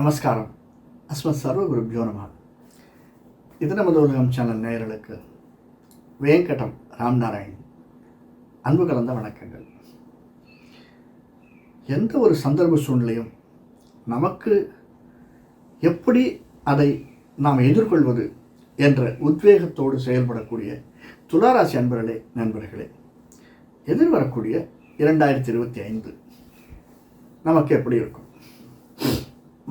நமஸ்காரம். அஸ்மத் சர்வ குருப்யோ நம இது நமது உலகம் சேனல் நேயர்களுக்கு வேங்கடம் ராம்நாராயண். அன்பு கலந்த வணக்கங்கள். எந்த ஒரு சந்தர்ப்ப சூழ்நிலையும் நமக்கு எப்படி அதை நாம் எதிர்கொள்வது என்ற உத்வேகத்தோடு செயல்படக்கூடிய துளாராசி அன்பர்களே நண்பர்களே எதிர்வரக்கூடிய இரண்டாயிரத்தி இருபத்தி ஐந்து நமக்கு எப்படி இருக்கும்?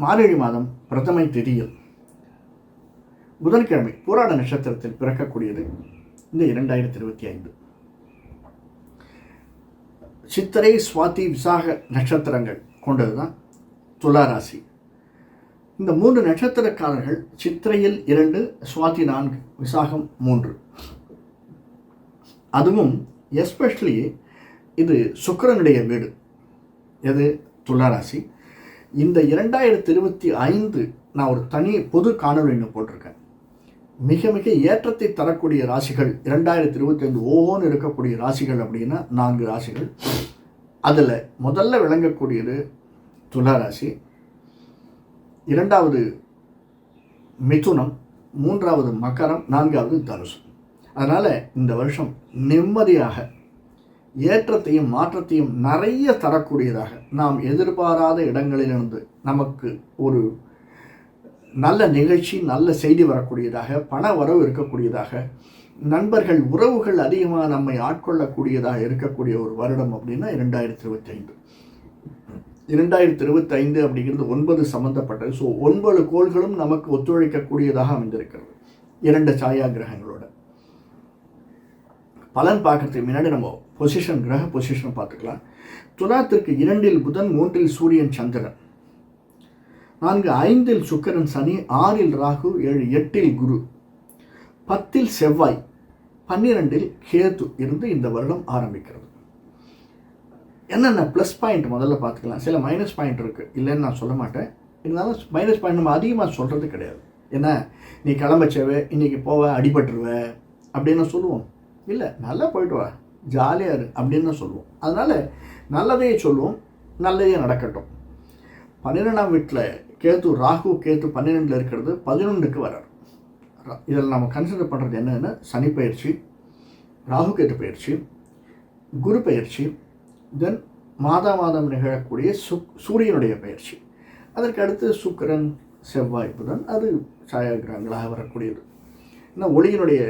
மார்கழி மாதம் பிரதமை திதியில் புதன்கிழமை போராட நட்சத்திரத்தில் பிறக்கக்கூடியது இந்த இரண்டாயிரத்தி இருபத்தி ஐந்து. சித்திரை சுவாதி விசாக நட்சத்திரங்கள் கொண்டது தான் துளாராசி இந்த மூன்று நட்சத்திரக்காரர்கள் சித்திரையில் இரண்டு சுவாதி நான்கு விசாகம் மூன்று. அதுவும் எஸ்பெஷலி இது சுக்கரனுடைய வீடு. எது? துளாராசி இந்த இரண்டாயிரத்தி இருபத்தி ஐந்து நான் ஒரு தனி பொது காணொலி ஒன்று போட்டிருக்கேன். மிக மிக ஏற்றத்தை தரக்கூடிய ராசிகள் இரண்டாயிரத்தி இருபத்தி ஐந்து ஓன்னு இருக்கக்கூடிய ராசிகள் அப்படின்னா நான்கு ராசிகள். அதில் முதல்ல விளங்கக்கூடியது துலா ராசி இரண்டாவது மிதுனம் மூன்றாவது மக்கரம் நான்காவது தனுசு. அதனால் இந்த வருஷம் நிம்மதியாக ஏற்றத்தையும் மாற்றத்தையும் நிறைய தரக்கூடியதாக நாம் எதிர்பாராத இடங்களிலிருந்து நமக்கு ஒரு நல்ல நிகழ்ச்சி நல்ல செய்தி வரக்கூடியதாக பண வரவு இருக்கக்கூடியதாக நண்பர்கள் உறவுகள் அதிகமாக நம்மை ஆட்கொள்ளக்கூடியதாக இருக்கக்கூடிய ஒரு வருடம் அப்படின்னா இரண்டாயிரத்தி இருபத்தி ஐந்து இரண்டாயிரத்தி இருபத்தி ஐந்து அப்படிங்கிறது ஒன்பது சம்மந்தப்பட்டது ஸோ ஒன்பது கோள்களும் நமக்கு ஒத்துழைக்கக்கூடியதாக அமைந்திருக்கிறது. இரண்டு சாயா கிரகங்களோட பலன் பார்க்கறதுக்கு முன்னாடி நம்ம பொசிஷன் கிரக பொசிஷன் பார்த்துக்கலாம். துலாத்திற்கு இரண்டில் புதன் மூன்றில் சூரியன் சந்திரன். நான்கு ஐந்தில் சுக்கரன் சனி ஆறில் ராகு ஏழு எட்டில் குரு. பத்தில் செவ்வாய் பன்னிரெண்டில் கேது இருந்து இந்த வருடம் ஆரம்பிக்கிறது. என்னென்ன ப்ளஸ் பாயிண்ட் முதல்ல பார்த்துக்கலாம். சில மைனஸ் பாயிண்ட் இருக்குது இல்லைன்னு நான் சொல்ல மாட்டேன். இருந்தாலும் மைனஸ் பாயிண்ட் நம்ம அதிகமாக சொல்கிறது கிடையாது. என்ன? நீ கிளம்பச்சவே இன்றைக்கி போவ அடிபட்டுருவ அப்படின்னு சொல்லுவோம். இல்லை நல்லா போயிட்டு வா. ஜாலியாக இரு அப்படின்னு தான் சொல்லுவோம். அதனால் நல்லதையே சொல்லுவோம் நல்லதே நடக்கட்டும். பன்னிரெண்டாம் வீட்டில் கேத்து ராகு கேத்து பன்னிரெண்டில் இருக்கிறது பதினொன்றுக்கு வரார். இதில் நம்ம கன்சிடர் பண்ணுறது என்னென்னா சனி பயிற்சி ராகு கேத்து பயிற்சி குரு பயிற்சி தென் மாதா மாதம் நிகழக்கூடிய சுக் சூரியனுடைய பயிற்சி. அதற்கு அடுத்து சுக்கரன் செவ்வாய் புதன் அது சாயாகிரகங்களாக வரக்கூடியது. இன்னும் ஒளியினுடைய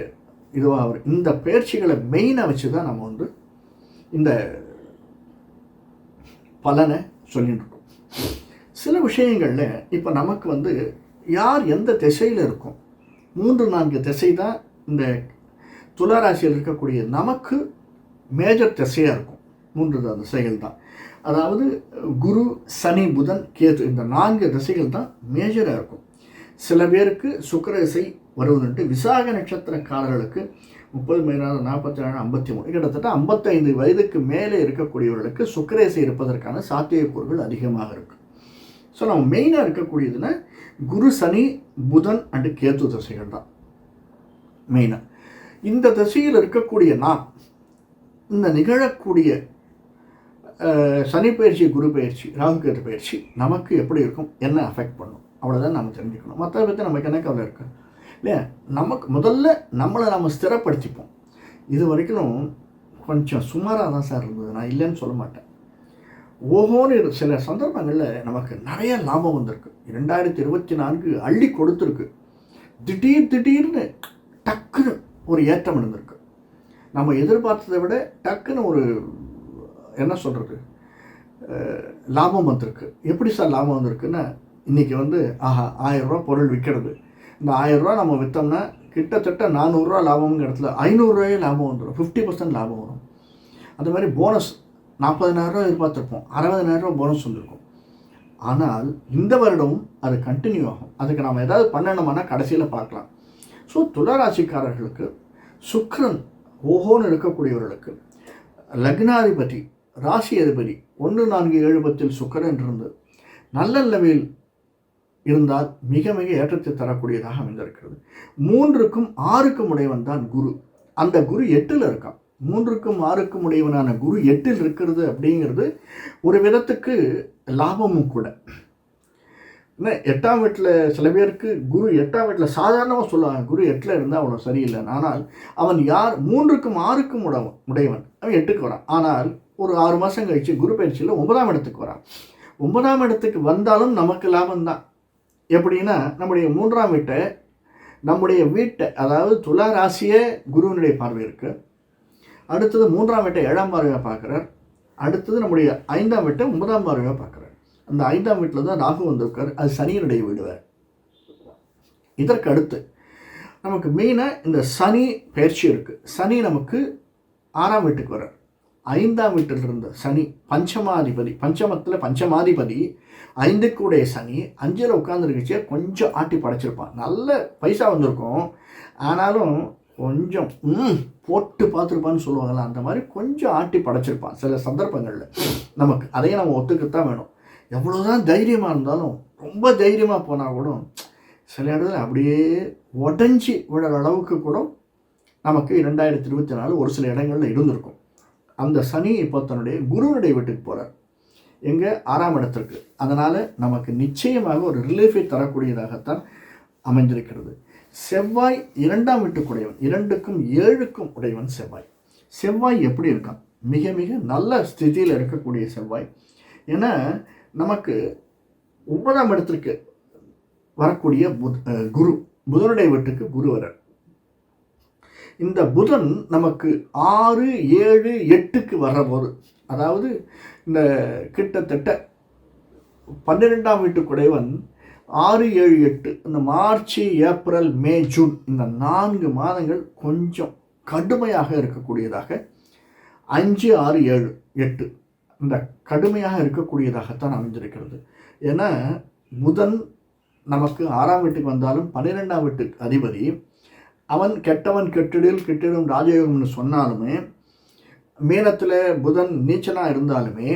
இதுவாக இந்த பயிற்சிகளை மெயினாக வச்சு தான் நம்ம வந்து இந்த பலனை சொல்லிட்டு இருக்கோம். சில விஷயங்களில் இப்போ நமக்கு வந்து யார் எந்த திசையில் இருக்கும்? மூன்று நான்கு திசை தான் இந்த துளாராசியில் இருக்கக்கூடிய நமக்கு மேஜர் திசையாக இருக்கும். மூன்று திசைகள் தான் அதாவது குரு சனி புதன் கேது இந்த நான்கு திசைகள் தான் மேஜராக இருக்கும். சில பேருக்கு சுக்கர திசை வருவதுண்டு. விசாக நட்சத்திரக்காரர்களுக்கு முப்பது மைனாவது நாற்பத்தி ஏழு ஐம்பத்தி மூணு கிட்டத்தட்ட ஐம்பத்தைந்து வயதுக்கு மேலே இருக்கக்கூடியவர்களுக்கு சுக்கரேசை இருப்பதற்கான சாத்தியக்கூறுகள் அதிகமாக இருக்கும் ஸோ நம்ம மெயினாக இருக்கக்கூடியதுன்னா குரு சனி புதன் அண்டு கேத்து தசைகள் தான். மெயினாக இந்த திசையில் இருக்கக்கூடிய நாம் இந்த நிகழக்கூடிய சனி பயிற்சி குரு பயிற்சி ராகுகேது பயிற்சி நமக்கு எப்படி இருக்கும்? என்ன அஃபெக்ட் பண்ணும்? அவ்வளோதான் நம்ம தெரிஞ்சுக்கணும். மற்ற பற்றி நமக்கு என்ன கவலை இருக்குது இல்லையா? நமக்கு முதல்ல நம்மளை நம்ம ஸ்திரப்படுத்திப்போம். இது வரைக்கும் கொஞ்சம் சுமாராக தான் சார் இருந்தது. நான் இல்லைன்னு சொல்ல மாட்டேன். ஓஹோன்னு சில சந்தர்ப்பங்களில் நமக்கு நிறைய லாபம் வந்திருக்கு. ரெண்டாயிரத்தி இருபத்தி நான்கு அள்ளி கொடுத்துருக்கு. திடீர் திடீர்னு டக்குன்னு ஒரு ஏற்றம் இருந்திருக்கு. நம்ம எதிர்பார்த்ததை விட டக்குன்னு ஒரு என்ன சொல்கிறது லாபம் வந்திருக்கு. எப்படி சார் லாபம் வந்திருக்குன்னா இன்றைக்கி வந்து ஆஹா ஆயிரரூவா பொருள் விற்கிறது. இந்த ஆயிரரூவா நம்ம விற்றோம்னா கிட்டத்தட்ட நானூறுரூவா லாபம்ங்கிற இடத்துல ஐநூறுரூவாயே லாபம் வந்துடும் ஃபிஃப்டி பர்சன்ட் லாபம் வரும். அந்த மாதிரி போனஸ் நாற்பதனாயிரரூவா எதிர்பார்த்துருப்போம். அறுபதனாயிரரூவா போனஸ் வந்திருக்கும். ஆனால் இந்த வருடமும் அது கண்டினியூ ஆகும். அதுக்கு நம்ம ஏதாவது பண்ணணுமானா கடைசியில் பார்க்கலாம். ஸோ துளராசிக்காரர்களுக்கு சுக்ரன் ஓஹோன்னு இருக்கக்கூடியவர்களுக்கு லக்னாதிபதி ராசி அதிபதி ஒன்று நான்கு ஏழு பத்தில் சுக்கரன் இருந்து நல்ல நிலைமையில் இருந்தால் மிக மிக ஏற்றத்தை தரக்கூடியதாக அமைந்திருக்கிறது. மூன்றுக்கும் ஆறுக்கும் உடையவன் தான் குரு. அந்த குரு எட்டில் இருக்கான். மூன்றுக்கும் ஆறுக்கும் உடையவனான குரு எட்டில் இருக்கிறது அப்படிங்கிறது ஒரு விதத்துக்கு லாபமும் கூட. என்ன எட்டாம் வீட்டில் சில பேருக்கு குரு எட்டாம் வீட்டில் சாதாரணமாக சொல்லுவாங்க குரு எட்டில் இருந்தால் அவ்வளோ சரியில்லை ஆனால் அவன் யார் மூன்றுக்கும் ஆறுக்கும் உடவன் உடையவன். அவன் எட்டுக்கு வரான். ஆனால் ஒரு ஆறு மாதம் கழிச்சு குரு பயிற்சியில் ஒன்பதாம் இடத்துக்கு வரான். ஒன்பதாம் இடத்துக்கு வந்தாலும் நமக்கு லாபம்தான். எப்படின்னா நம்முடைய மூன்றாம் வீட்டை நம்முடைய வீட்டை அதாவது துலா ராசியே குருவினுடைய பார்வை இருக்குது அடுத்தது மூன்றாம் வீட்டை ஏழாம் பார்வையாக பார்க்குறார். அடுத்தது நம்முடைய ஐந்தாம் வீட்டை ஒன்பதாம் பார்வையாக பார்க்குறார். அந்த ஐந்தாம் வீட்டில் தான் ராகு வந்திருக்கார். அது சனியினுடைய வீடுவார் இதற்கு அடுத்து நமக்கு மெயினாக இந்த சனி பயிற்சி இருக்குது சனி நமக்கு ஆறாம் வீட்டுக்கு வர்றார். ஐந்தாம் வீட்டில் இருந்த சனி பஞ்சமாதிபதி பஞ்சமத்தில் பஞ்சமாதிபதி ஐந்துக்குடைய சனி அஞ்சில் உட்காந்துருக்குச்சு கொஞ்சம் ஆட்டி படைச்சிருப்பான். நல்ல பைசா வந்திருக்கும். ஆனாலும் கொஞ்சம் ம் போட்டு பார்த்துருப்பான்னு சொல்லுவாங்கள்ல அந்த மாதிரி கொஞ்சம் ஆட்டி படைச்சிருப்பான் சில சந்தர்ப்பங்களில். நமக்கு. அதையும் நம்ம ஒத்துக்கத்தான் வேணும். எவ்வளோதான் தைரியமாக இருந்தாலும் ரொம்ப தைரியமாக போனால் கூட சில இடத்துல அப்படியே உடஞ்சி விழுற அளவுக்கு கூட நமக்கு இரண்டாயிரத்தி இருபத்தி நாலு ஒரு சில இடங்களில் இருந்திருக்கும். அந்த சனி இப்போ தன்னுடைய குருவுடைய வீட்டுக்கு போகிறார் எங்கே? ஆறாம் இடத்திற்கு. அதனால் நமக்கு நிச்சயமாக ஒரு ரிலீஃபை தரக்கூடியதாகத்தான் அமைந்திருக்கிறது. செவ்வாய் இரண்டாம் வீட்டுக்குடையவன் இரண்டுக்கும் ஏழுக்கும் உடையவன் செவ்வாய். செவ்வாய் எப்படி இருக்கான்? மிக மிக நல்ல ஸ்திதியில் இருக்கக்கூடிய செவ்வாய். ஏன்னா நமக்கு ஒன்பதாம் இடத்திற்கு வரக்கூடிய புத் குரு புதனுடைய வீட்டுக்கு குரு இந்த புதன் நமக்கு ஆறு ஏழு எட்டுக்கு வர்றபோது அதாவது இந்த கிட்டத்தட்ட பன்னிரெண்டாம் வீட்டுக்குடையவன் ஆறு ஏழு எட்டு இந்த மார்ச் ஏப்ரல் மே ஜூன் இந்த நான்கு மாதங்கள் கொஞ்சம் கடுமையாக இருக்கக்கூடியதாக அஞ்சு ஆறு ஏழு எட்டு இந்த கடுமையாக இருக்கக்கூடியதாகத்தான் அமைஞ்சிருக்கிறது ஏன்னா புதன் நமக்கு ஆறாம் வீட்டுக்கு வந்தாலும் பன்னிரெண்டாம் வீட்டுக்கு அதிபதி அவன் கெட்டவன் கெட்டிடில் கெட்டிடும் ராஜயோகம்னு சொன்னாலுமே மீனத்தில் புதன் நீச்சனாக இருந்தாலுமே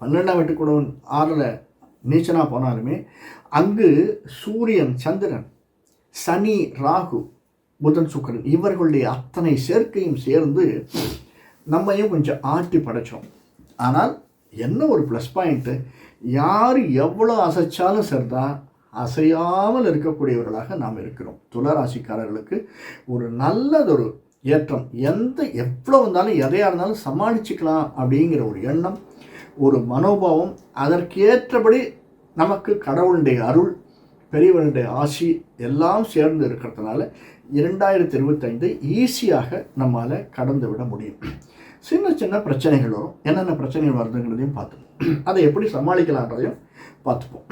பன்னெண்டாம் வீட்டுக்கூடவன் ஆறில் நீச்சனாக போனாலுமே அங்கு சூரியன் சந்திரன் சனி ராகு புதன் சுக்கரன் இவர்களுடைய அத்தனை சேர்க்கையும் சேர்ந்து நம்மையும் கொஞ்சம் ஆட்டி படைச்சோம். ஆனால் என்ன ஒரு ப்ளஸ் பாயிண்ட்டு யார் எவ்வளோ அசைச்சாலும் சரிதான் அசையாமல் இருக்கக்கூடியவர்களாக நாம் இருக்கிறோம். துளராசிக்காரர்களுக்கு ஒரு நல்லதொரு ஏற்றம். எந்த எவ்வளோ வந்தாலும் எதையாக இருந்தாலும் சமாளிச்சுக்கலாம் அப்படிங்கிற ஒரு எண்ணம் ஒரு மனோபாவம் அதற்கேற்றபடி நமக்கு கடவுளுடைய அருள் பெரியவனுடைய ஆசி எல்லாம் சேர்ந்து இருக்கிறதுனால இரண்டாயிரத்தி இருபத்தைந்து ஈஸியாக நம்மால் கடந்து விட முடியும். சின்ன சின்ன பிரச்சனைகள் வரும். என்னென்ன பிரச்சனைகள் வருதுங்கிறதையும் பார்த்துப்போம். அதை எப்படி சமாளிக்கலான்றதையும் பார்த்துப்போம்.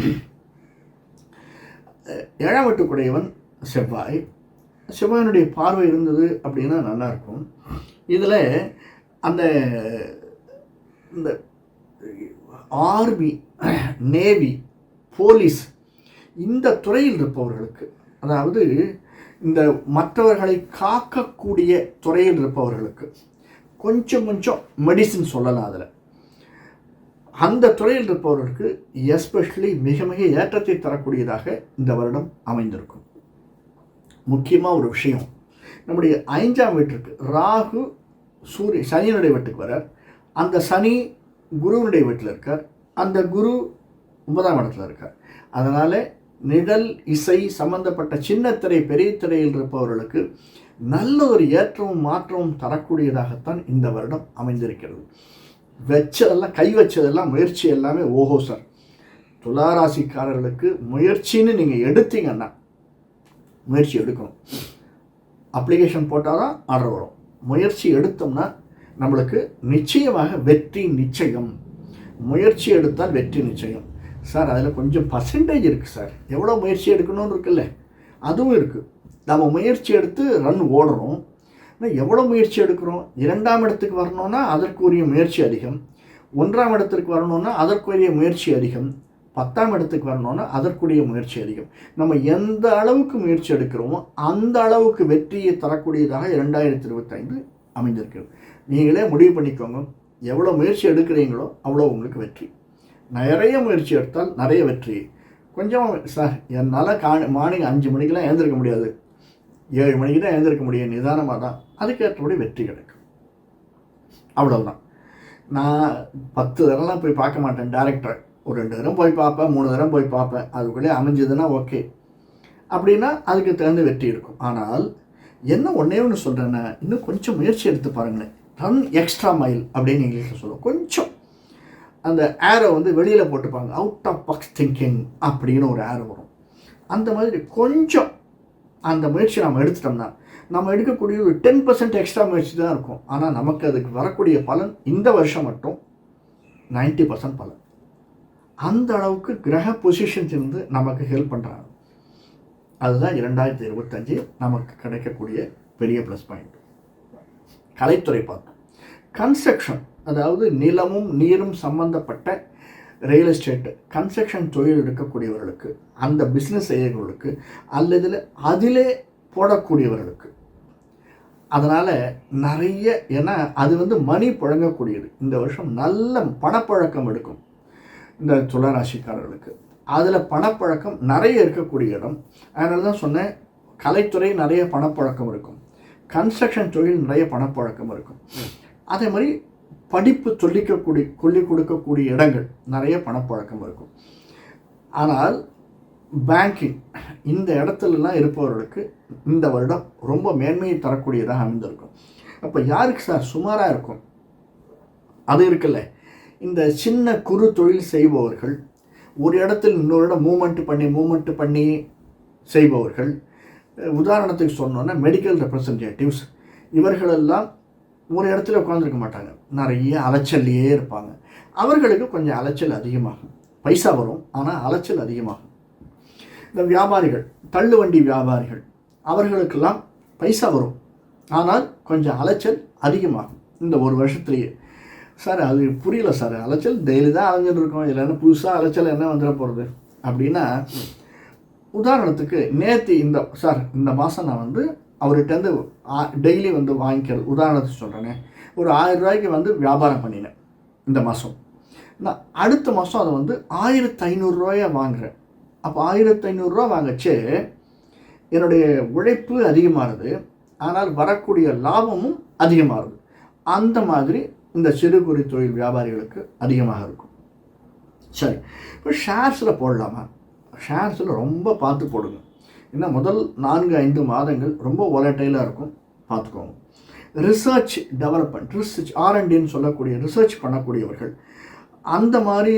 ஏழாம் வீட்டுக்குடையவன் செவ்வாய். சிவனுடைய பார்வை இருந்தது அப்படின்னா நல்லாயிருக்கும். இதில் அந்த இந்த ஆர்மி நேவி போலீஸ் இந்த துறையில் இருப்பவர்களுக்கு அதாவது இந்த மற்றவர்களை காக்கக்கூடிய துறையில் இருப்பவர்களுக்கு கொஞ்சம் கொஞ்சம் மெடிசின் சொல்லலாம் அதில். அந்த துறையில் இருப்பவர்களுக்கு எஸ்பெஷலி மிக மிக ஏற்றத்தை தரக்கூடியதாக இந்த வருடம் அமைந்திருக்கும். முக்கியமாக ஒரு விஷயம். நம்முடைய ஐந்தாம் வீட்டிற்கு ராகு சூரிய சனியனுடைய வீட்டுக்கு வரார் அந்த சனி குருவனுடைய வீட்டில் இருக்கார். அந்த குரு ஒன்பதாம் இடத்துல இருக்கார். அதனால் நிழல் இசை சம்பந்தப்பட்ட சின்ன திரை பெரிய திரையில் இருப்பவர்களுக்கு நல்ல ஒரு ஏற்றமும் மாற்றமும் தரக்கூடியதாகத்தான் இந்த வருடம் அமைந்திருக்கிறது. வச்சதெல்லாம் கை வச்சதெல்லாம் முயற்சி எல்லாமே ஓஹோ சார். துளாராசிக்காரர்களுக்கு முயற்சின்னு நீங்கள் எடுத்தீங்கன்னா முயற்சி எடுக்கணும் அப்ளிகேஷன் போட்டால் தான் ஆர்டர் வரும். முயற்சி எடுத்தோம்னா நம்மளுக்கு நிச்சயமாக வெற்றி நிச்சயம். முயற்சி எடுத்தால் வெற்றி நிச்சயம். சார் அதில் கொஞ்சம் பர்சன்டேஜ் இருக்குது சார் எவ்வளோ முயற்சி எடுக்கணும்னு இருக்குல்ல? அதுவும் இருக்குது நம்ம முயற்சி எடுத்து ரன் ஓடுறோம். ஆனால் எவ்வளோ முயற்சி எடுக்கிறோம்? இரண்டாம் இடத்துக்கு வரணும்னா அதற்குரிய முயற்சி அதிகம். ஒன்றாம் இடத்திற்கு வரணும்னா அதற்குரிய முயற்சி அதிகம். பத்தாம் இடத்துக்கு வரணும்னா அதற்குரிய முயற்சி அதிகம். நம்ம எந்த அளவுக்கு முயற்சி எடுக்கிறோமோ அந்த அளவுக்கு வெற்றியை தரக்கூடியதாக இரண்டாயிரத்தி இருபத்தைந்து அமைந்திருக்கிறது. நீங்களே முடிவு பண்ணிக்கோங்க. எவ்வளோ முயற்சி எடுக்கிறீங்களோ அவ்வளோ உங்களுக்கு வெற்றி. நிறைய முயற்சி எடுத்தால் நிறைய வெற்றி. கொஞ்சம் சார் என்னால் கா மார்னிங் அஞ்சு மணிக்கெலாம் எழுந்திருக்க முடியாது. ஏழு மணிக்கு தான் எழுந்திருக்க முடியும் நிதானமாக தான். அதுக்கேற்றபடி வெற்றி கிடைக்கும். அவ்வளோதான் நான் பத்து தடவைலாம் போய் பார்க்க மாட்டேன் டேரக்டரை ஒரு ரெண்டு தரம் போய் பார்ப்பேன் மூணு தரம் போய் பார்ப்பேன். அதுக்குள்ளே அமைஞ்சதுன்னா ஓகே. அப்படின்னா அதுக்கு தகுந்த வெற்றி இருக்கும். ஆனால் என்ன ஒன்றே ஒன்று சொல்கிறேன்னா இன்னும் கொஞ்சம் முயற்சி எடுத்து பாருங்களேன். ரன் எக்ஸ்ட்ரா மைல் அப்படின்னு இங்கிலீஷில் சொல்லுவோம். கொஞ்சம். அந்த ஏரோ வந்து வெளியில் போட்டுப்பாங்க. அவுட் ஆஃப் பாக்ஸ் திங்கிங் அப்படின்னு ஒரு ஏரோ வரும். அந்த மாதிரி கொஞ்சம் அந்த முயற்சி நம்ம எடுத்துட்டோம்னா நம்ம எடுக்கக்கூடிய ஒரு டென் பர்சன்ட் எக்ஸ்ட்ரா முயற்சி தான் இருக்கும். ஆனால் நமக்கு அதுக்கு வரக்கூடிய பலன் இந்த வருஷம் மட்டும் நைன்ட்டி பர்சன்ட் பலன். அந்த அளவுக்கு கிரக பொசிஷன்ஸ் இருந்து நமக்கு ஹெல்ப் பண்ணுறாங்க அதுதான் இரண்டாயிரத்தி இருபத்தஞ்சு நமக்கு கிடைக்கக்கூடிய பெரிய ப்ளஸ் பாயிண்ட் கலைத்துறை பார்க்கும். கன்ஸ்ட்ரக்ஷன் அதாவது நிலமும் நீரும் சம்பந்தப்பட்ட ரியல் எஸ்டேட்டு கன்ஸ்ட்ரக்ஷன் தொழில் எடுக்கக்கூடியவர்களுக்கு அந்த பிஸ்னஸ் செய்யறவர்களுக்கு அல்லது அதிலே போடக்கூடியவர்களுக்கு. அதனால் நிறைய ஏன்னா அது வந்து மணி புழங்கக்கூடியது. இந்த வருஷம் நல்ல பணப்பழக்கம் எடுக்கும். இந்த துளராசிக்காரர்களுக்கு. அதில் பணப்பழக்கம் நிறைய இருக்கக்கூடிய இடம். அதனால தான் சொன்னேன் கலைத்துறை நிறைய பணப்பழக்கம் இருக்கும். கன்ஸ்ட்ரக்ஷன் தொழில் நிறைய பணப்பழக்கம் இருக்கும். அதே மாதிரி படிப்பு சொல்லிக்கக்கூடிய சொல்லிக் கொடுக்கக்கூடிய இடங்கள் நிறைய பணப்பழக்கம் இருக்கும். ஆனால் பேங்கிங் இந்த இடத்துலலாம் இருப்பவர்களுக்கு இந்த வருடம் ரொம்ப மேன்மையை தரக்கூடியதாக அமைந்திருக்கும். அப்போ யாருக்கு சார்? சுமாராக இருக்கும். அது இருக்குல்ல. இந்த சின்ன குறு தொழில் செய்பவர்கள் ஒரு இடத்தில் இன்னொரு இடம் மூமெண்ட் பண்ணி மூமெண்ட் பண்ணி செய்பவர்கள் உதாரணத்துக்கு சொன்னோன்னா மெடிக்கல் ரெப்ரசன்டேட்டிவ்ஸ் இவர்களெல்லாம் ஒரு இடத்துல உட்காந்துருக்க மாட்டாங்க. நிறைய அலைச்சல்லையே இருப்பாங்க. அவர்களுக்கு கொஞ்சம் அலைச்சல் அதிகமாகும். பைசா வரும் ஆனால் அலைச்சல் அதிகமாகும். இந்த வியாபாரிகள் தள்ளுவண்டி வியாபாரிகள் அவர்களுக்கெல்லாம் பைசா வரும். ஆனால் கொஞ்சம் அலைச்சல் அதிகமாகும். இந்த ஒரு வருஷத்துலேயே. சார் அது புரியல சார். அலைச்சல் டெய்லி தான் அலைஞ்சிட்டு இருக்கோம். இல்லைன்னா புதுசாக அலைச்சல் என்ன வந்துட போகிறது அப்படின்னா உதாரணத்துக்கு நேற்று இந்த சார் இந்த மாதம் நான் வந்து அவர்கிட்டருந்து டெய்லி வந்து வாங்கிக்கிறது. உதாரணத்துக்கு சொல்கிறேனே ஒரு ஆயிரம் ரூபாய்க்கு வந்து வியாபாரம் பண்ணினேன் இந்த மாதம் நான் அடுத்த மாதம் அதை வந்து ஆயிரத்து ஐநூறுரூவாயை வாங்குகிறேன் அப்போ ஆயிரத்து ஐநூறுரூவா வாங்கச்சு. என்னுடைய உழைப்பு அதிகமாகுது ஆனால் வரக்கூடிய லாபமும் அதிகமாகுது அந்த மாதிரி இந்த சிறு குறு தொழில் வியாபாரிகளுக்கு அதிகமாக இருக்கும். சரி இப்போ ஷேர்ஸில் போடலாமா? ஷேர்ஸில் ரொம்ப பார்த்து போடுங்க. ஏன்னா முதல் நான்கு ஐந்து மாதங்கள் ரொம்ப ஒலட்டைலாக இருக்கும். பார்த்துக்கோங்க. ரிசர்ச் டெவலப்மெண்ட் ரிசர்ச் ஆர்என்டின்னு சொல்லக்கூடிய ரிசர்ச் பண்ணக்கூடியவர்கள் அந்த மாதிரி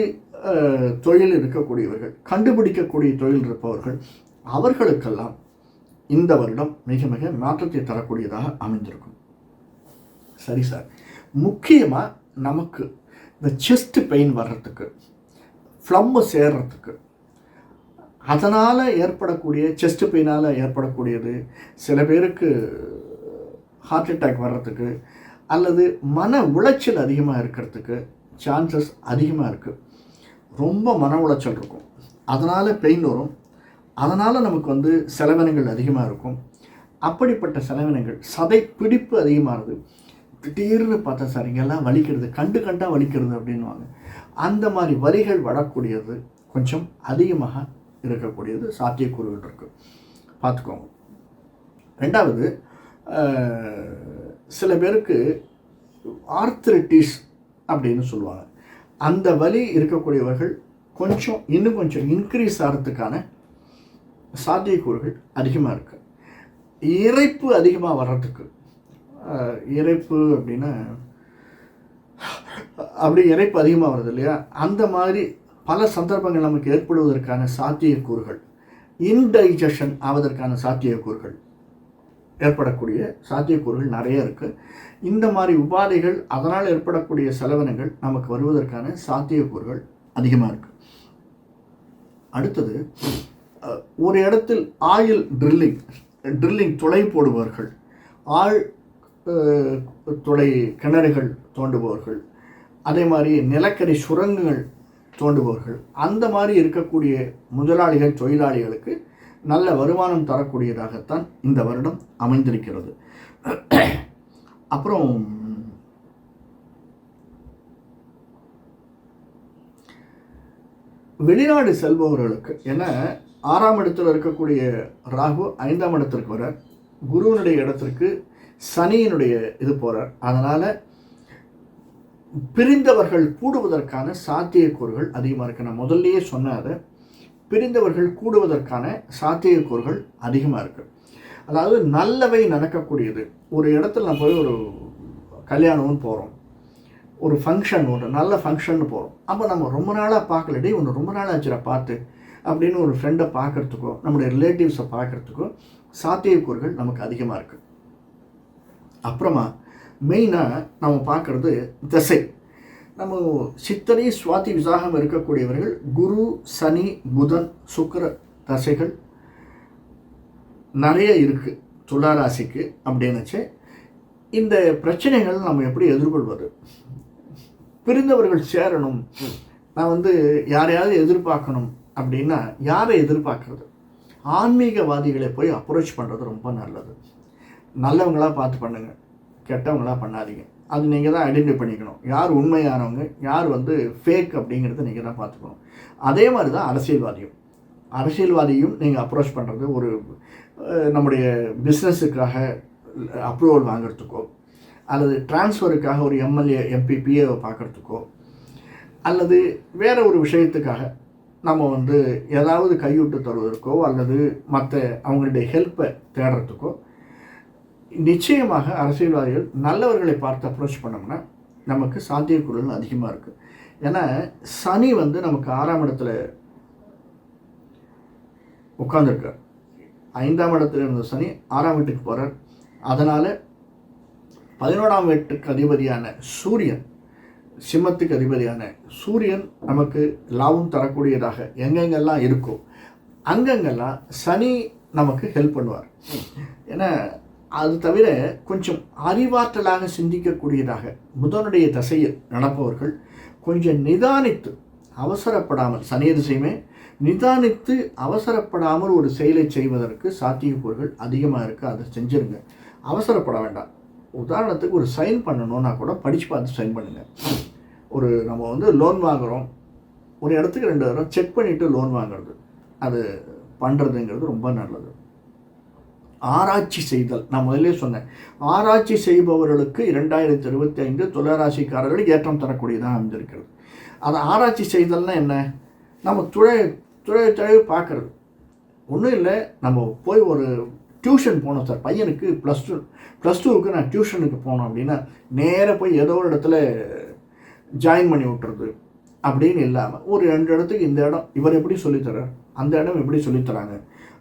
தொழில் இருக்கக்கூடியவர்கள் கண்டுபிடிக்கக்கூடிய தொழில் இருப்பவர்கள் அவர்களுக்கெல்லாம் இந்த வருடம் மிக மிக மாற்றத்தை தரக்கூடியதாக அமைந்திருக்கும். சரி சார். முக்கியமாக நமக்கு இந்த செஸ்ட் பெயின் வர்றதுக்கு ஃப்ளம்மு சேர்றதுக்கு. அதனால் ஏற்படக்கூடிய செஸ்ட் பெயினால் ஏற்படக்கூடியது சில பேருக்கு ஹார்ட் அட்டாக் வர்றதுக்கு அல்லது மன உளைச்சல் அதிகமாக இருக்கிறதுக்கு சான்சஸ் அதிகமாக இருக்குது ரொம்ப மன உளைச்சல் இருக்கும். அதனால் பெயின் வரும். அதனால் நமக்கு வந்து செலவினங்கள் அதிகமாக இருக்கும். அப்படிப்பட்ட செலவினங்கள் சதை பிடிப்பு அதிகமாகுது திடீர்னு பார்த்தா சார் இங்கெல்லாம் வலிக்கிறது கண்டு கண்டாக வலிக்கிறது அப்படின்வாங்க அந்த மாதிரி வரிகள் வரக்கூடியது கொஞ்சம் அதிகமாக இருக்கக்கூடியது சாத்தியக்கூறுகள் இருக்குது பார்த்துக்கோங்க. ரெண்டாவது சில பேருக்கு ஆர்த்ரிட்டிஸ் அப்படின்னு சொல்லுவாங்க. அந்த வலி இருக்கக்கூடியவர்கள் கொஞ்சம் இன்னும் கொஞ்சம் இன்க்ரீஸ் ஆகிறதுக்கான சாத்தியக்கூறுகள் அதிகமாக இருக்குது இறைப்பு அதிகமாக வர்றதுக்கு இறைப்பு அப்படின்னா அப்படி இறைப்பு அதிகமாக வருது இல்லையா? அந்த மாதிரி பல சந்தர்ப்பங்கள் நமக்கு ஏற்படுவதற்கான சாத்தியக்கூறுகள் இன்டைஜஷன் ஆவதற்கான சாத்தியக்கூறுகள் ஏற்படக்கூடிய சாத்தியக்கூறுகள் நிறைய இருக்குது இந்த மாதிரி உபாதைகள் அதனால் ஏற்படக்கூடிய செலவினங்கள் நமக்கு வருவதற்கான சாத்தியக்கூறுகள் அதிகமாக இருக்குது அடுத்தது ஒரு இடத்தில் ஆயில் ட்ரில்லிங் ட்ரில்லிங் துளை போடுபவர்கள் ஆள் துளை கிணறுகள் தோண்டுபவர்கள். அதே மாதிரி நிலக்கரி சுரங்குகள் தோண்டுபவர்கள். அந்த மாதிரி இருக்கக்கூடிய முதலாளிகள் தொழிலாளிகளுக்கு நல்ல வருமானம் தரக்கூடியதாகத்தான் இந்த வருடம் அமைந்திருக்கிறது. அப்புறம் வெளிநாடு செல்பவர்களுக்கு ஏன்னா ஆறாம் இடத்தில் இருக்கக்கூடிய ராகு ஐந்தாம் இடத்திற்கு வர குருவனுடைய இடத்திற்கு சனியினுடைய இது போகிறார் அதனால் பிரிந்தவர்கள் கூடுவதற்கான சாத்தியக்கூறுகள் அதிகமாக இருக்கு. நான் முதல்லையே சொன்ன அதை பிரிந்தவர்கள் கூடுவதற்கான சாத்தியக்கூறுகள் அதிகமாக இருக்குது அதாவது நல்லவை நடக்கக்கூடியது. ஒரு இடத்துல நான் போய் ஒரு கல்யாணம்னு போகிறோம் ஒரு ஃபங்க்ஷன் ஒன்று நல்ல ஃபங்க்ஷன் போகிறோம் அப்போ நம்ம ரொம்ப நாளாக பார்க்கலடி ஒன்று ரொம்ப நாள் ஆச்சுடா பார்த்து. அப்படின்னு ஒரு ஃப்ரெண்டை பார்க்குறதுக்கோ நம்முடைய ரிலேட்டிவ்ஸை பார்க்குறதுக்கோ சாத்தியக்கூறுகள் நமக்கு அதிகமாக இருக்குது அப்புறமா மெயினாக நம்ம பார்க்குறது தசை. நம்ம சித்தரை சுவாதி விசாகம் இருக்கக்கூடியவர்கள் குரு சனி புதன் சுக்கிர தசைகள் நிறைய இருக்குது துளாராசிக்கு அப்படின்னுச்சு. இந்த பிரச்சனைகள் நம்ம எப்படி எதிர்கொள்வது? பிரிந்தவர்கள் சேரணும். நான் வந்து யாரையாவது எதிர்பார்க்கணும் அப்படின்னா யாரை எதிர்பார்க்கறது? ஆன்மீகவாதிகளை போய் அப்ரோச் பண்ணுறது ரொம்ப நல்லது. நல்லவங்களாக பார்த்து பண்ணுங்கள் கெட்டவங்களாக பண்ணாதீங்க. அது நீங்கள் தான் ஐடென்டிஃபை பண்ணிக்கணும். யார் உண்மையானவங்க யார் வந்து ஃபேக் அப்படிங்கிறத நீங்கள் தான் பார்த்துக்கணும். அதே மாதிரி தான் அரசியல்வாதியும். அரசியல்வாதியும் நீங்கள் அப்ரோச் பண்ணுறது ஒரு நம்முடைய பிஸ்னஸுக்காக அப்ரூவல் வாங்குறதுக்கோ அல்லது டிரான்ஸ்ஃபருக்காக ஒரு எம்எல்ஏ எம்பி பிஏவை பார்க்குறதுக்கோ அல்லது வேறு ஒரு விஷயத்துக்காக நம்ம வந்து ஏதாவது கையூட்டு தருவதற்கோ அல்லது மற்ற அவங்களுடைய ஹெல்ப்பை தேடுறதுக்கோ நிச்சயமாக அரசியல்வாதிகள் நல்லவர்களை பார்த்து அப்ரோச் பண்ணோம்னா நமக்கு சாத்தியக்குழல் அதிகமாக இருக்குது ஏன்னா சனி வந்து நமக்கு ஆறாம் இடத்துல உட்காந்துருக்கார் ஐந்தாம் இடத்துல இருந்த சனி ஆறாம் வீட்டுக்கு போகிறார் அதனால் பதினோராம் வீட்டுக்கு அதிபதியான சூரியன் சிம்மத்துக்கு அதிபதியான சூரியன் நமக்கு லாபம் தரக்கூடியதாக எங்கெங்கெல்லாம் இருக்கோ அங்கங்கெல்லாம் சனி நமக்கு ஹெல்ப் பண்ணுவார். ஏன்னா அது தவிர கொஞ்சம் அறிவாற்றலாக சிந்திக்கக்கூடியதாக புதனுடைய தசையில் நடப்பவர்கள் கொஞ்சம் நிதானித்து அவசரப்படாமல் சனிய திசையுமே நிதானித்து அவசரப்படாமல் ஒரு செயலை செய்வதற்கு சாத்தியக்கூறுகள் அதிகமாக இருக்குது அதை செஞ்சுருங்க. அவசரப்பட வேண்டாம். உதாரணத்துக்கு ஒரு சைன் பண்ணணும்னா கூட படித்து பார்த்து சைன் பண்ணுங்கள் ஒரு நம்ம வந்து லோன் வாங்குகிறோம் ஒரு இடத்துக்கு ரெண்டு தடவை செக் பண்ணிவிட்டு லோன் வாங்குறது. அது பண்ணுறதுங்கிறது ரொம்ப நல்லது. ஆராய்ச்சி செய்தல். நான் முதல்ல சொன்னேன். ஆராய்ச்சி செய்பவர்களுக்கு இரண்டாயிரத்தி இருபத்தி ஐந்து துளராசிக்காரர்கள் ஏற்றம் தரக்கூடியதாக அமைந்திருக்கிறது. அதை ஆராய்ச்சி செய்தல்னா என்ன? நம்ம துழை துழை துறை பார்க்குறது. ஒன்றும் இல்லை. நம்ம போய் ஒரு டியூஷன் போனோம் சார். பையனுக்கு ப்ளஸ் டூ ப்ளஸ் டூவுக்கு நான் டியூஷனுக்கு போனோம் அப்படின்னா நேராக போய் ஏதோ ஒரு இடத்துல ஜாயின் பண்ணி விட்டுறது அப்படின்னு இல்லாமல் ஒரு ரெண்டு இடத்துக்கு இந்த இடம் இவர் எப்படி சொல்லித்தரார் அந்த இடம் எப்படி சொல்லித்தராங்க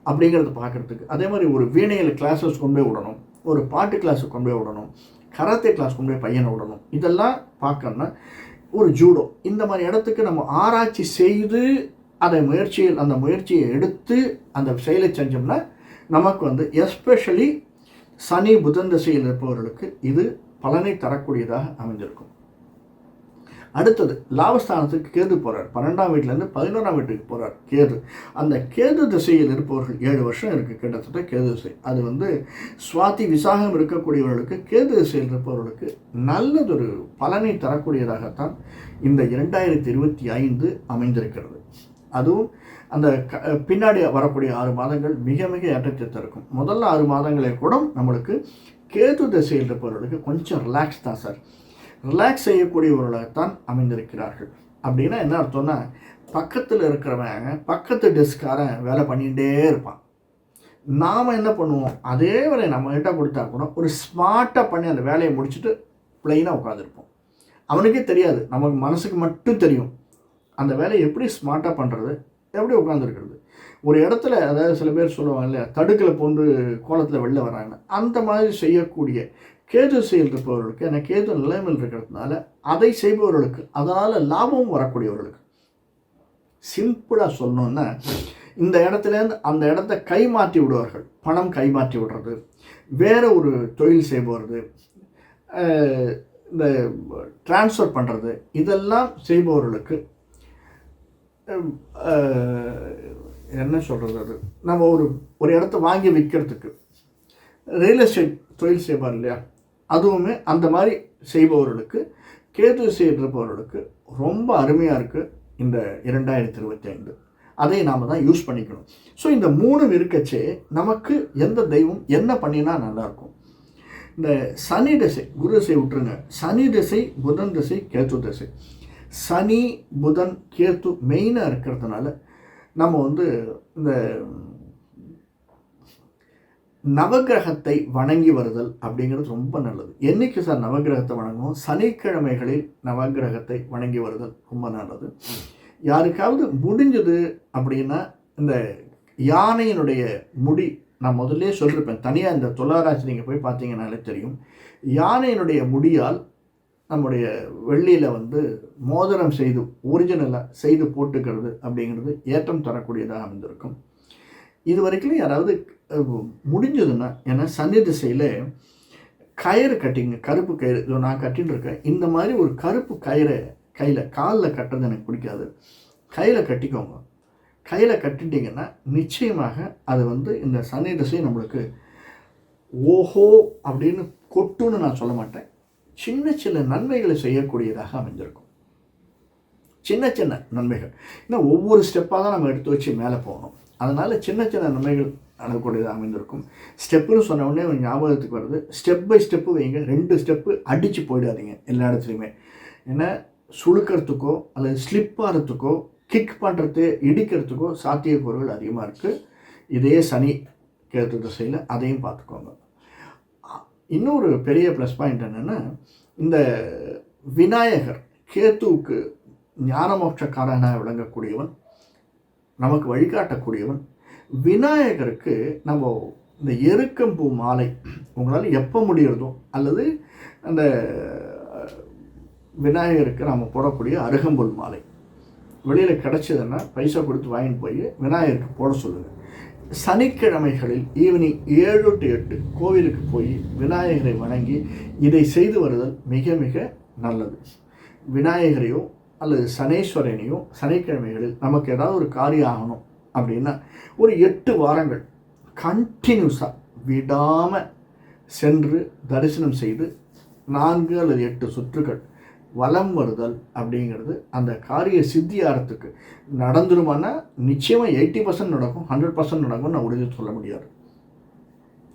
அப்படிங்கிறத பார்க்குறதுக்கு. அதே மாதிரி ஒரு வீணையில் கிளாஸஸ் கொண்டு போய் விடணும். ஒரு பாட்டு கிளாஸுக்கு கொண்டு போய் விடணும். கராத்தே கிளாஸ் கொண்டு போய் பையனை விடணும். இதெல்லாம் பார்க்கணும்னா ஒரு ஜூடோ இந்த மாதிரி இடத்துக்கு நம்ம ஆராய்ச்சி செய்து அதை முயற்சியில் அந்த முயற்சியை எடுத்து அந்த செயலை செஞ்சோம்னா நமக்கு வந்து எஸ்பெஷலி சனி புதன் திசையில் இருப்பவர்களுக்கு இது பலனை தரக்கூடியதாக அமைஞ்சிருக்கும். அடுத்தது லாபஸ்தானத்துக்கு கேது போகிறார் பன்னெண்டாம் வீட்டிலேருந்து பதினோராம் வீட்டுக்கு போகிறார் கேது. அந்த கேது திசையில் இருப்பவர்கள் ஏழு வருஷம் இருக்குது கிட்டத்தட்ட கேது திசை. அது வந்து சுவாதி விசாகம் இருக்கக்கூடியவர்களுக்கு கேது திசையில் இருப்பவர்களுக்கு நல்லதொரு பலனை தரக்கூடியதாகத்தான் இந்த இரண்டாயிரத்தி இருபத்தி ஐந்து அமைந்திருக்கிறது. அதுவும் அந்த க பின்னாடி வரக்கூடிய ஆறு மாதங்கள் மிக மிக ஏற்றத்தை தருக்கும். முதல்ல ஆறு மாதங்களே கூட நம்மளுக்கு கேது திசையில் இருப்பவர்களுக்கு கொஞ்சம் ரிலாக்ஸ் தான் சார். ரிலாக்ஸ் செய்யக்கூடியவர்களாகத்தான் அமைந்திருக்கிறார்கள். அப்படின்னா என்ன அர்த்தம்னா பக்கத்தில் இருக்கிறவன் பக்கத்து டெஸ்க்காரன் வேலை பண்ணிகிட்டே இருப்பான். நாம் என்ன பண்ணுவோம்? அதே வேலையை நம்மகிட்ட கொடுத்தா கூட ஒரு ஸ்மார்ட்டாக பண்ணி அந்த வேலையை முடிச்சுட்டு பிளெயினாக உட்காந்துருப்போம் அவனுக்கே தெரியாது. நமக்கு மனசுக்கு மட்டும் தெரியும். அந்த வேலையை எப்படி ஸ்மார்ட்டாக பண்ணுறது எப்படி உட்காந்துருக்கிறது ஒரு இடத்துல அதாவது சில பேர் சொல்லுவாங்க இல்லையா தடுக்கலை போன்று கோலத்தில் வெளில வராங்க. அந்த மாதிரி செய்யக்கூடிய கேது செயல் இருப்பவர்களுக்கு ஏன்னா கேது நிலைமையில் இருக்கிறதுனால அதை செய்பவர்களுக்கு அதனால் லாபமும் வரக்கூடியவர்களுக்கு. சிம்பிளாக சொல்லணுன்னா இந்த இடத்துலேருந்து அந்த இடத்த கை மாற்றி விடுவார்கள். பணம் கை மாற்றி விடுறது வேறு ஒரு தொழில் செய்பவர்கள் இந்த டிரான்ஸ்ஃபர் பண்ணுறது இதெல்லாம் செய்பவர்களுக்கு என்ன சொல்கிறது அது? நம்ம ஒரு ஒரு இடத்த வாங்கி விற்கிறதுக்கு ரியல் எஸ்டேட் தொழில் செய்வார் இல்லையா? அதுவுமே அந்த மாதிரி செய்பவர்களுக்கு கேது செய்கிறப்பவர்களுக்கு ரொம்ப அருமையாக இருக்குது இந்த இரண்டாயிரத்தி இருபத்தி ஐந்து. அதை நாம் தான் யூஸ் பண்ணிக்கணும். ஸோ இந்த மூணு இருக்கச்சே நமக்கு எந்த தெய்வம் என்ன பண்ணினா நல்லாயிருக்கும் இந்த சனி திசை குரு திசை விட்டுருங்க. சனி திசை புதன் திசை கேத்து திசை. சனி புதன் கேத்து மெயினாக இருக்கிறதுனால நம்ம வந்து இந்த நவகிரகத்தை வணங்கி வருதல் அப்படிங்கிறது ரொம்ப நல்லது. என்னைக்கு சார் நவகிரகத்தை வணங்குவோம்? சனிக்கிழமைகளில் நவகிரகத்தை வணங்கி வருதல் ரொம்ப நல்லது. யாருக்காவது முடிஞ்சது அப்படின்னா இந்த யானையினுடைய முடி நான் முதல்ல சொல்லியிருப்பேன் தனியாக இந்த துளாராசி நீங்கள் போய் பார்த்தீங்கன்னாலே தெரியும். யானையினுடைய முடியால் நம்முடைய வெள்ளியில் வந்து மோதிரம் செய்து ஒரிஜினலாக செய்து போட்டுக்கிறது அப்படிங்கிறது ஏற்றம் தரக்கூடியதாக அமைந்திருக்கும். இது வரைக்கும் யாராவது முடிஞ்சதுன்னா ஏன்னா சந்தி திசையில் கயிறு கட்டிங்க கருப்பு கயிறு இதோ நான் கட்டின்னு இருக்கேன். இந்த மாதிரி ஒரு கருப்பு கயிறை கையில் காலில் கட்டுறது எனக்கு பிடிக்காது. கையில் கட்டிக்கோங்க. கையில் கட்டிட்டிங்கன்னா நிச்சயமாக அது வந்து இந்த சந்தி திசை நம்மளுக்கு ஓஹோ அப்படின்னு கொட்டுன்னு நான் சொல்ல மாட்டேன். சின்ன சின்ன நன்மைகளை செய்யக்கூடியதாக அமைஞ்சிருக்கும். சின்ன சின்ன நன்மைகள். ஏன்னா ஒவ்வொரு ஸ்டெப்பாக தான் நம்ம எடுத்து வச்சு மேலே போகணும். அதனால் சின்ன சின்ன நன்மைகள் அணுகக்கூடியதாக அமைந்திருக்கும். ஸ்டெப்புன்னு சொன்ன உடனே ஞாபகத்துக்கு வருது. ஸ்டெப் பை ஸ்டெப்பு வைங்க. ரெண்டு ஸ்டெப்பு அடித்து போயிடாதீங்க எல்லா இடத்துலையுமே. ஏன்னா சுழுக்கிறதுக்கோ அல்லது ஸ்லிப் ஆகிறதுக்கோ கிக் பண்ணுறது இடிக்கிறதுக்கோ சாத்தியக்கூறுகள் அதிகமாக இருக்குது இதே சனி கேத்து திசையில் அதையும் பார்த்துக்கோங்க. இன்னொரு பெரிய ப்ளஸ் பாயிண்ட் என்னென்னா இந்த விநாயகர் கேத்துவுக்கு ஞானமோட்சக்காரனாக விளங்கக்கூடியவன் நமக்கு வழிகாட்டக்கூடியவன். விநாயகருக்கு நம்ம இந்த எருக்கம்பூ மாலை உங்களால் எப்போ முடிகிறதோ அல்லது அந்த விநாயகருக்கு நம்ம போடக்கூடிய அருகம்புல் மாலை. வெளியில் கிடச்சதுன்னா பைசா கொடுத்து வாங்கிட்டு போய் விநாயகருக்கு போட சொல்லுங்கள் சனிக்கிழமைகளில் ஈவினிங் ஏழு டு எட்டு கோவிலுக்கு போய் விநாயகரை வணங்கி இதை செய்து வருதல் மிக மிக நல்லது. விநாயகரையோ அல்லது சனேஸ்வரனையும் சனிக்கிழமைகளில் நமக்கு ஏதாவது ஒரு காரியம் ஆகணும் அப்படின்னா ஒரு எட்டு வாரங்கள் கண்டினியூஸாக விடாமல் சென்று தரிசனம் செய்து நான்கு அல்லது எட்டு சுற்றுகள் வலம் வருதல் அப்படிங்கிறது அந்த காரிய சித்தியாரத்துக்கு நடந்துருமானா நிச்சயமாக எயிட்டி பர்சன்ட் நடக்கும் ஹண்ட்ரட் பர்சன்ட் நடக்கும் நான் உறுதி சொல்ல முடியாது.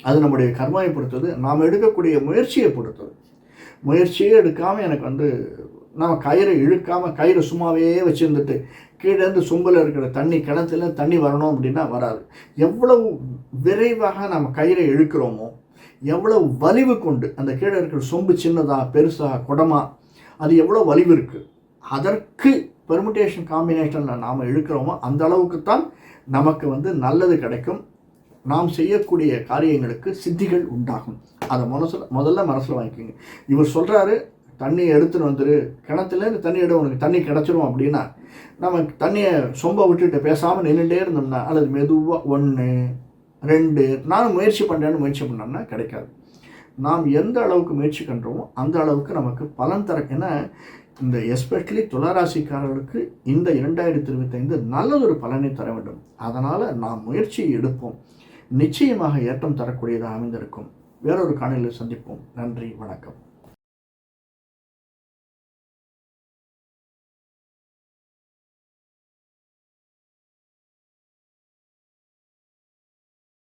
அது நம்முடைய கர்மாவை பொறுத்தது. நாம் எடுக்கக்கூடிய முயற்சியை பொறுத்தது. முயற்சியே எடுக்காமல் எனக்கு வந்து நம்ம கயிறை இழுக்காமல் கயிறு சும்மாவே வச்சுருந்துட்டு கீழேருந்து சொம்பில் இருக்கிற தண்ணி கிணத்துல தண்ணி வரணும் அப்படின்னா வராது. எவ்வளவு விரைவாக நம்ம கயிறை இழுக்கிறோமோ எவ்வளவு வலிவு கொண்டு அந்த கீழே இருக்கிற சொம்பு சின்னதாக பெருசாக குடமா அது எவ்வளோ வலிவு இருக்குது அதற்கு பெர்முட்டேஷன் காம்பினேஷனில் நாம் இழுக்கிறோமோ அந்த அளவுக்கு தான் நமக்கு வந்து நல்லது கிடைக்கும். நாம் செய்யக்கூடிய காரியங்களுக்கு சித்திகள் உண்டாகும். அதை மனசில் முதல்ல மனசில் வாங்கிக்கோங்க. இவர் சொல்கிறாரு தண்ணியை எடுத்துன்னு வந்துரு. கிணத்துலேருந்து தண்ணி எடு உனக்கு தண்ணி கிடச்சிரும் அப்படின்னா நம்ம தண்ணியை சொம்ப விட்டுட்டு பேசாமல் நின்றுட்டே இருந்தோம்னா அல்லது மெதுவாக ஒன்று ரெண்டு நானும் முயற்சி பண்ணுறேன்னு முயற்சி பண்ணோம்னா கிடைக்காது. நாம் எந்த அளவுக்கு முயற்சி பண்ணுறோமோ அந்த அளவுக்கு நமக்கு பலன் தர ஏன்னா இந்த எஸ்பெஷலி துளராசிக்காரர்களுக்கு இந்த இரண்டாயிரத்தி இருபத்தைந்து நல்லதொரு பலனை தர வேண்டும். அதனால் நாம் முயற்சியை எடுப்போம். நிச்சயமாக ஏற்றம் தரக்கூடியதாக அமைந்திருக்கும். வேறொரு காணொலியில் சந்திப்போம். நன்றி வணக்கம்.